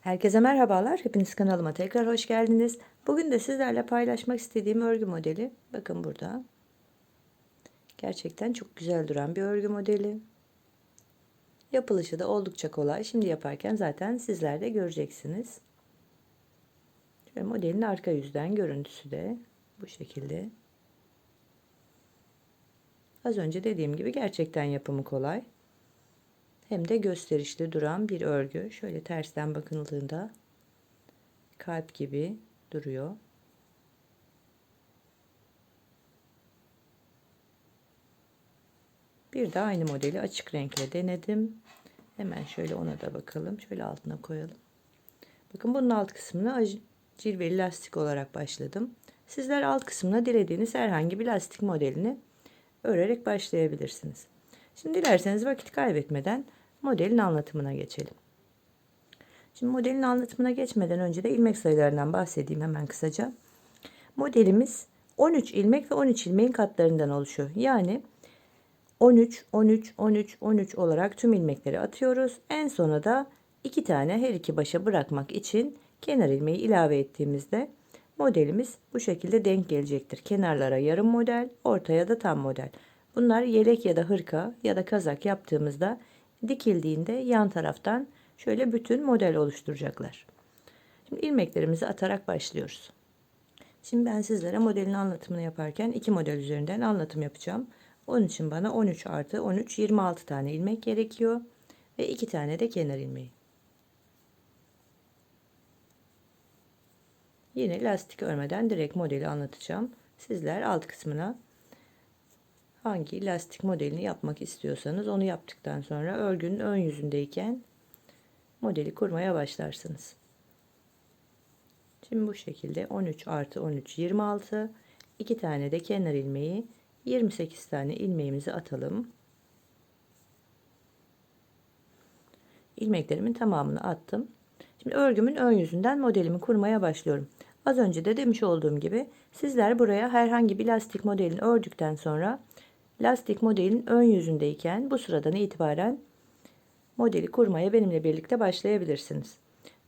Herkese merhabalar. Hepiniz kanalıma tekrar hoş geldiniz. Bugün de sizlerle paylaşmak istediğim örgü modeli. Bakın burada. Gerçekten çok güzel duran bir örgü modeli. Yapılışı da oldukça kolay. Şimdi yaparken zaten sizler de göreceksiniz. Şöyle modelin arka yüzden görüntüsü de bu şekilde. Az önce dediğim gibi gerçekten yapımı kolay hem de gösterişli duran bir örgü. Şöyle tersten bakıldığında kalp gibi duruyor. Bir de aynı modeli açık renkle denedim. Hemen şöyle ona da bakalım. Şöyle altına koyalım. Bakın bunun alt kısmına cilveli lastik olarak başladım. Sizler alt kısmına dilediğiniz herhangi bir lastik modelini örerek başlayabilirsiniz. Şimdi dilerseniz vakit kaybetmeden modelin anlatımına geçelim. Şimdi modelin anlatımına geçmeden önce de ilmek sayılarından bahsedeyim hemen kısaca. Modelimiz 13 ilmek ve 13 ilmeğin katlarından oluşuyor. Yani 13, 13, 13, 13 olarak tüm ilmekleri atıyoruz. En sona da iki tane her iki başa bırakmak için kenar ilmeği ilave ettiğimizde modelimiz bu şekilde denk gelecektir. Kenarlara yarım model, ortaya da tam model. Bunlar yelek ya da hırka ya da kazak yaptığımızda dikildiğinde yan taraftan şöyle bütün model oluşturacaklar. Şimdi ilmeklerimizi atarak başlıyoruz. Şimdi ben sizlere modelin anlatımını yaparken iki model üzerinden anlatım yapacağım. Onun için bana 13 artı 13 26 tane ilmek gerekiyor. Ve iki tane de kenar ilmeği. Yine lastik örmeden direkt modeli anlatacağım. Sizler alt kısmına hangi lastik modelini yapmak istiyorsanız onu yaptıktan sonra örgünün ön yüzündeyken modeli kurmaya başlarsınız. Şimdi bu şekilde 13 artı 13 26 2 tane de kenar ilmeği 28 tane ilmeğimizi atalım. ilmeklerimin tamamını attım. Şimdi örgümün ön yüzünden modelimi kurmaya başlıyorum. Az önce de demiş olduğum gibi sizler buraya herhangi bir lastik modelini ördükten sonra lastik modelin ön yüzündeyken bu sıradan itibaren modeli kurmaya benimle birlikte başlayabilirsiniz.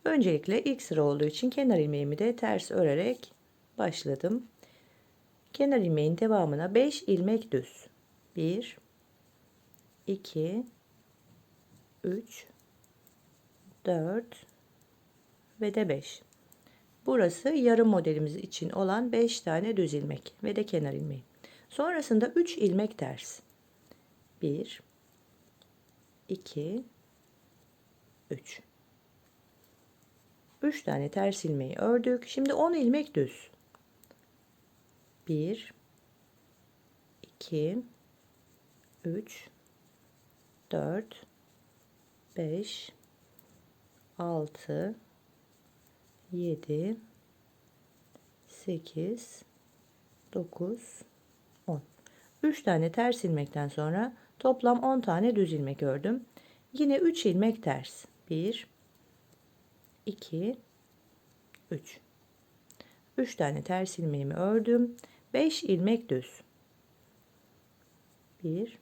Öncelikle ilk sıra olduğu için kenar ilmeğimi de ters örerek başladım. Kenar ilmeğin devamına 5 ilmek düz. 1 2 3 4 ve de 5. Burası yarım modelimiz için olan 5 tane düz ilmek ve de kenar ilmeği. Sonrasında 3 ilmek ters. 1 2 3 3 tane ters ilmeği ördük. Şimdi 10 ilmek düz. 1 2 3 4 5 6 7 8 9 10 3 tane ters ilmekten sonra toplam 10 tane düz ilmek ördüm. Yine 3 ilmek ters. 1 2 3 3 tane ters ilmeğimi ördüm. 5 ilmek düz. 1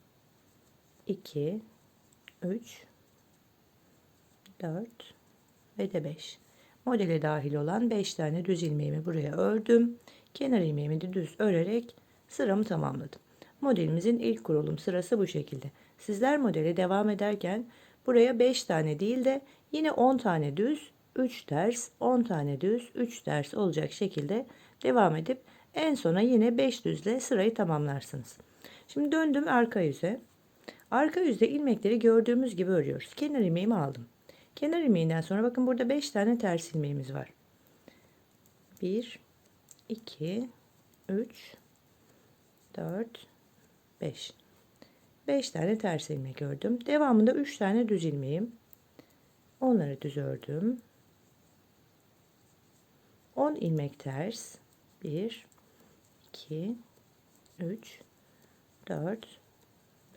2 3 4 ve de 5 modele dahil olan 5 tane düz ilmeğimi buraya ördüm. Kenar ilmeğimi de düz örerek sıramı tamamladım modelimizin ilk kurulum sırası bu şekilde. Sizler modele devam ederken buraya 5 tane değil de yine 10 tane düz 3 ters 10 tane düz 3 ters olacak şekilde devam edip en sona yine 5 düzle sırayı tamamlarsınız. Şimdi döndüm arka yüze. Arka yüzde ilmekleri gördüğümüz gibi örüyoruz. Kenar ilmeğimi aldım. Kenar ilmeğinden sonra bakın burada 5 tane ters ilmeğimiz var. 1 2 3 4 5 5 tane ters ilmek ördüm. Devamında 3 tane düz ilmeğim. Onları düz ördüm. 10 ilmek ters. 1 2 3 4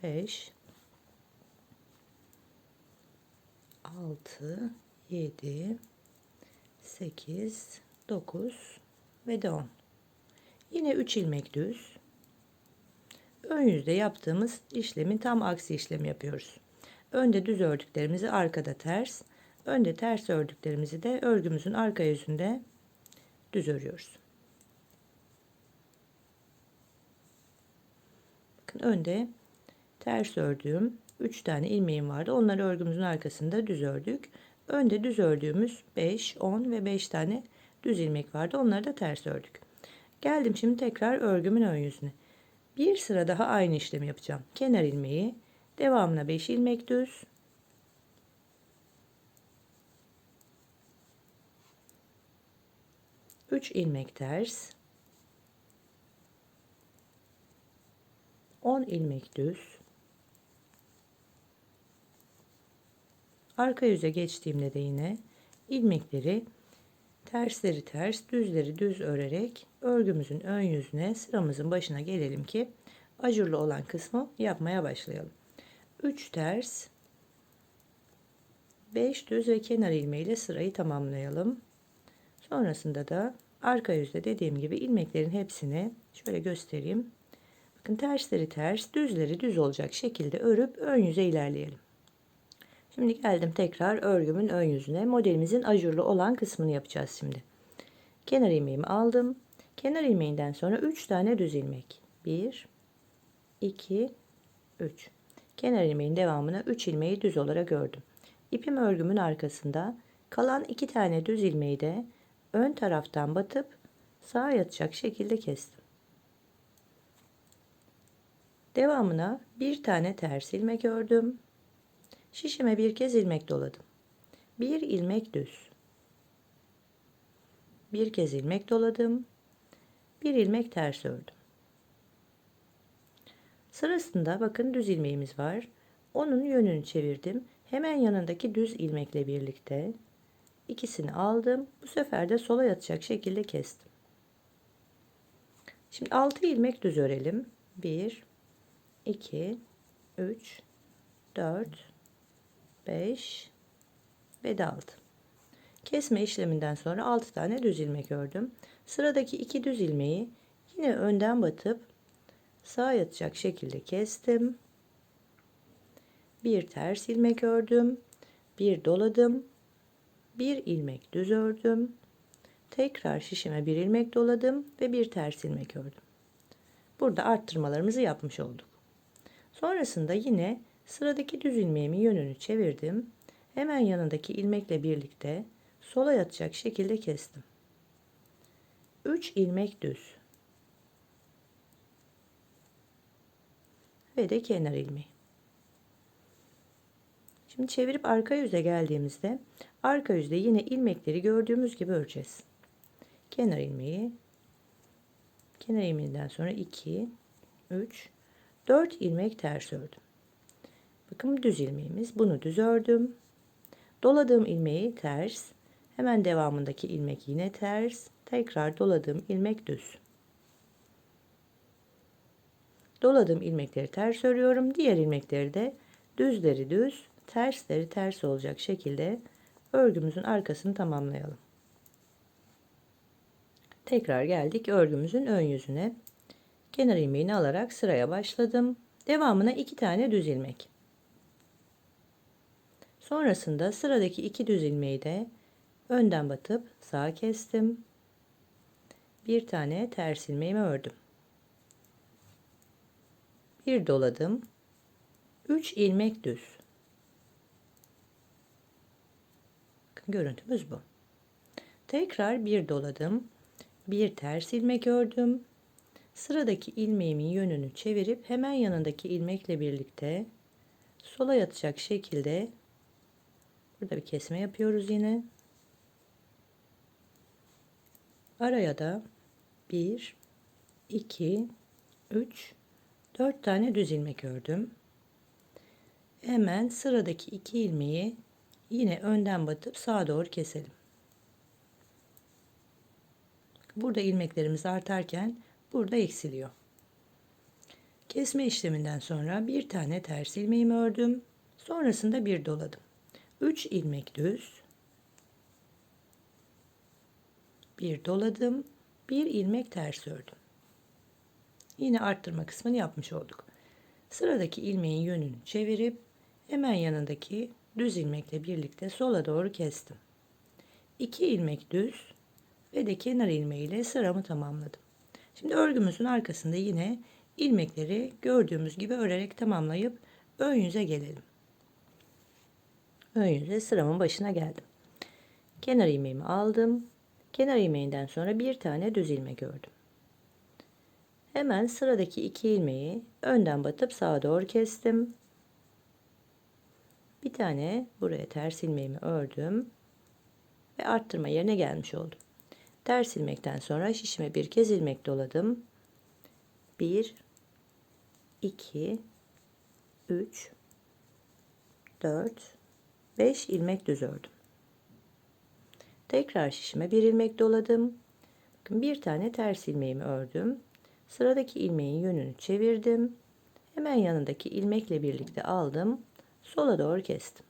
5 6 7 8 9 ve de 10 yine 3 ilmek düz ön yüzde yaptığımız işlemin tam aksi işlemi yapıyoruz önde düz ördüklerimizi arkada ters Önde ters ördüklerimizi de örgümüzün arka yüzünde düz örüyoruz. Bakın önde ters ördüğüm 3 tane ilmeğim vardı. Onları örgümüzün arkasında düz ördük. Önde düz ördüğümüz 5, 10 ve 5 tane düz ilmek vardı. Onları da ters ördük. Geldim şimdi tekrar örgümün ön yüzüne. Bir sıra daha aynı işlemi yapacağım. Kenar ilmeği, devamına 5 ilmek düz. Üç ilmek ters. 10 ilmek düz. Arka yüze geçtiğimde de yine ilmekleri tersleri ters, düzleri düz örerek örgümüzün ön yüzüne sıramızın başına gelelim ki ajurlu olan kısmı yapmaya başlayalım. 3 ters, 5 düz ve kenar ilmeğiyle sırayı tamamlayalım. Sonrasında da arka yüzde dediğim gibi ilmeklerin hepsini şöyle göstereyim. Bakın tersleri ters, düzleri düz olacak şekilde örüp ön yüze ilerleyelim. Şimdi geldim tekrar örgümün ön yüzüne. Modelimizin ajurlu olan kısmını yapacağız şimdi. Kenar ilmeğimi aldım. Kenar ilmeğinden sonra 3 tane düz ilmek. 1 2 3. Kenar ilmeğin devamına 3 ilmeği düz olarak ördüm. İpim örgümün arkasında kalan 2 tane düz ilmeği de ön taraftan batıp sağa yatacak şekilde kestim. Devamına bir tane ters ilmek ördüm. Şişime bir kez ilmek doladım. Bir ilmek düz. Bir kez ilmek doladım. Bir ilmek ters ördüm. Sırasında bakın düz ilmeğimiz var. Onun yönünü çevirdim. Hemen yanındaki düz ilmekle birlikte ikisini aldım. Bu sefer de sola yatacak şekilde kestim. Şimdi 6 ilmek düz örelim. 1 2 3 4 5 ve de 6. Kesme işleminden sonra 6 tane düz ilmek ördüm. Sıradaki iki düz ilmeği yine önden batıp sağa yatacak şekilde kestim. Bir ters ilmek ördüm. Bir doladım. Bir ilmek düz ördüm. Tekrar şişime bir ilmek doladım ve bir ters ilmek ördüm. Burada arttırmalarımızı yapmış olduk. Sonrasında yine sıradaki düz ilmeğimin yönünü çevirdim. Hemen yanındaki ilmekle birlikte sola yatacak şekilde kestim. 3 ilmek düz. Ve de kenar ilmeği. Şimdi çevirip arka yüze geldiğimizde arka yüzde yine ilmekleri gördüğümüz gibi öreceğiz. Kenar ilmeği kenar ilmeğinden sonra 2 3 4 ilmek ters ördüm. Bakın düz ilmeğimiz. Bunu düz ördüm. Doladığım ilmeği ters. Hemen devamındaki ilmek yine ters. Tekrar doladığım ilmek düz. Doladığım ilmekleri ters örüyorum. Diğer ilmekleri de düzleri düz, tersleri ters olacak şekilde örgümüzün arkasını tamamlayalım. Tekrar geldik örgümüzün ön yüzüne. Kenar ilmeğini alarak sıraya başladım. Devamına iki tane düz ilmek. Sonrasında sıradaki iki düz ilmeği de önden batıp sağa kestim. Bir tane ters ilmeğimi ördüm. Bir doladım. 3 ilmek düz. Görüntümüz bu. Tekrar bir doladım. Bir ters ilmek ördüm. Sıradaki ilmeğimin yönünü çevirip hemen yanındaki ilmekle birlikte sola yatacak şekilde burada bir kesme yapıyoruz yine. Araya da 1 2 3 4 tane düz ilmek ördüm. Hemen sıradaki iki ilmeği yine önden batıp sağa doğru keselim. Burada ilmeklerimiz artarken burada eksiliyor. Kesme işleminden sonra bir tane ters ilmeğimi ördüm. Sonrasında bir doladım. 3 ilmek düz. Bir doladım. Bir ilmek ters ördüm. Yine arttırma kısmını yapmış olduk. Sıradaki ilmeğin yönünü çevirip hemen yanındaki düz ilmekle birlikte sola doğru kestim. 2 ilmek düz ve de kenar ilmeğiyle sıramı tamamladım. Şimdi örgümüzün arkasında yine ilmekleri gördüğümüz gibi örerek tamamlayıp ön yüze gelelim. Yüze sıramın başına geldim. Kenar ilmeğimi aldım. Kenar ilmeğinden sonra bir tane düz ilmek ördüm. Hemen sıradaki iki ilmeği önden batıp sağa doğru kestim. Bir tane buraya ters ilmeğimi ördüm ve arttırma yerine gelmiş oldum. Ters ilmekten sonra şişime bir kez ilmek doladım. 1 2 3 4 5 ilmek düz ördüm. Tekrar şişime bir ilmek doladım. Bakın bir tane ters ilmeğimi ördüm. Sıradaki ilmeğin yönünü çevirdim. Hemen yanındaki ilmekle birlikte aldım. Sola doğru kestim.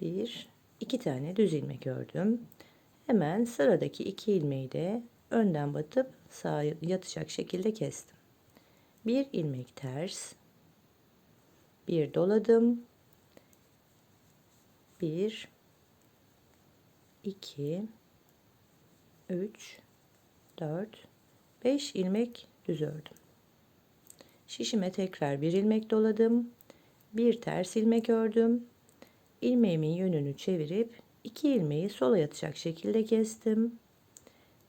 Bir, iki tane düz ilmek ördüm. Hemen sıradaki iki ilmeği de önden batıp sağa yatacak şekilde kestim. Bir ilmek ters, bir doladım. Bir, iki, üç, dört, beş ilmek düz ördüm. Şişime tekrar bir ilmek doladım. Bir ters ilmek ördüm. İlmeğimin yönünü çevirip iki ilmeği sola yatacak şekilde kestim.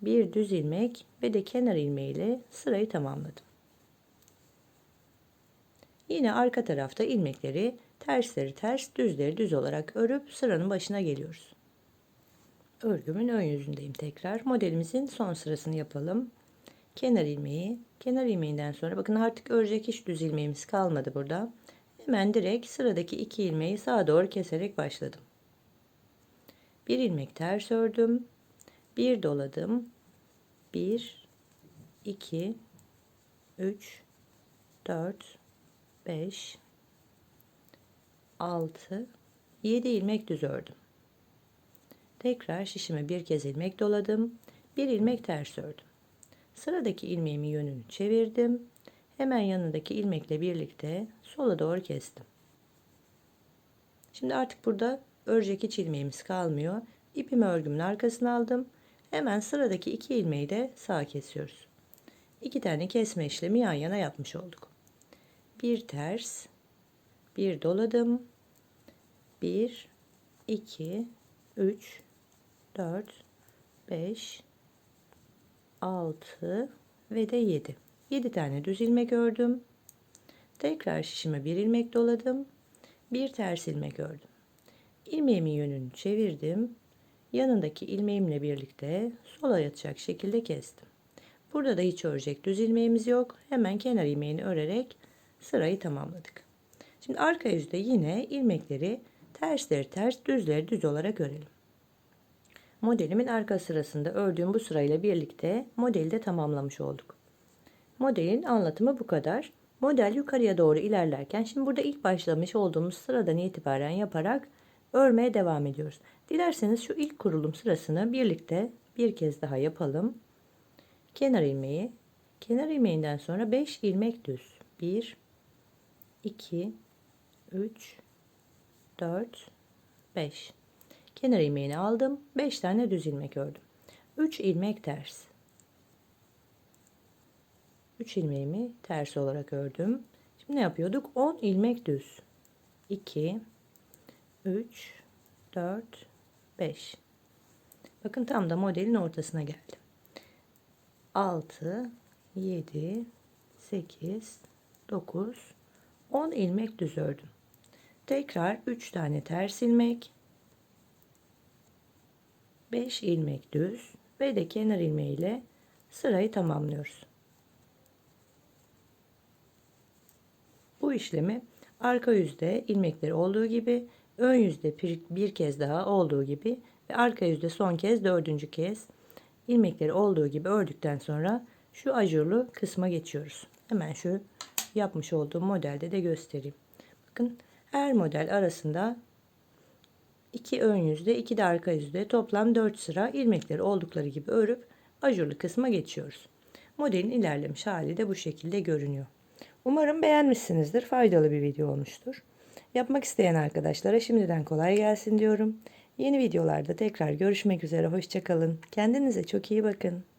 Bir düz ilmek ve de kenar ilmeğiyle sırayı tamamladım. Yine arka tarafta ilmekleri tersleri ters, düzleri düz olarak örüp sıranın başına geliyoruz. Örgümün ön yüzündeyim tekrar. Modelimizin son sırasını yapalım. Kenar ilmeği, kenar ilmeğinden sonra bakın artık örecek hiç düz ilmeğimiz kalmadı burada. Hemen direkt sıradaki iki ilmeği sağa doğru keserek başladım. Bir ilmek ters ördüm. Bir doladım. 1 2 3 4 5 6 7 ilmek düz ördüm. Tekrar şişime bir kez ilmek doladım. Bir ilmek ters ördüm. Sıradaki ilmeğimin yönünü çevirdim. Hemen yanındaki ilmekle birlikte sola doğru kestim. Şimdi artık burada örecek hiç ilmeğimiz kalmıyor. İpimi örgümün arkasına aldım. Hemen sıradaki iki ilmeği de sağa kesiyoruz. İki tane kesme işlemi yan yana yapmış olduk. Bir ters, bir doladım. Bir, iki, üç, dört, beş, altı ve de yedi. Yedi tane düz ilmek ördüm. Tekrar şişime bir ilmek doladım. Bir ters ilmek ördüm. İlmeğimin yönünü çevirdim yanındaki ilmeğimle birlikte sola yatacak şekilde kestim. Burada da hiç örecek düz ilmeğimiz yok. Hemen kenar ilmeğini örerek sırayı tamamladık. Şimdi arka yüzde yine ilmekleri tersleri ters düzleri düz olarak örelim. Modelimin arka sırasında ördüğüm bu sırayla birlikte modeli de tamamlamış olduk. Modelin anlatımı bu kadar. Model yukarıya doğru ilerlerken şimdi burada ilk başlamış olduğumuz sıradan itibaren yaparak örmeye devam ediyoruz. Dilerseniz şu ilk kurulum sırasını birlikte bir kez daha yapalım. Kenar ilmeği, kenar ilmeğinden sonra 5 ilmek düz. 1 2 3 4 5 Kenar ilmeğini aldım. 5 tane düz ilmek ördüm. 3 ilmek ters. 3 ilmeğimi ters olarak ördüm. Şimdi ne yapıyorduk? 10 ilmek düz. 2 3 4 5 bakın tam da modelin ortasına geldim 6 7 8 9 10 ilmek düz ördüm tekrar 3 tane ters ilmek 5 ilmek düz ve de kenar ilmeğiyle sırayı tamamlıyoruz bu işlemi arka yüzde ilmekleri olduğu gibi ön yüzde bir kez daha olduğu gibi ve arka yüzde son kez dördüncü kez ilmekleri olduğu gibi ördükten sonra şu ajurlu kısma geçiyoruz. Hemen şu yapmış olduğum modelde de göstereyim. Bakın her model arasında iki ön yüzde iki de arka yüzde toplam 4 sıra ilmekleri oldukları gibi örüp ajurlu kısma geçiyoruz. Modelin ilerlemiş hali de bu şekilde görünüyor. Umarım beğenmişsinizdir. Faydalı bir video olmuştur. Yapmak isteyen arkadaşlara şimdiden kolay gelsin diyorum. Yeni videolarda tekrar görüşmek üzere. Hoşçakalın. Kendinize çok iyi bakın.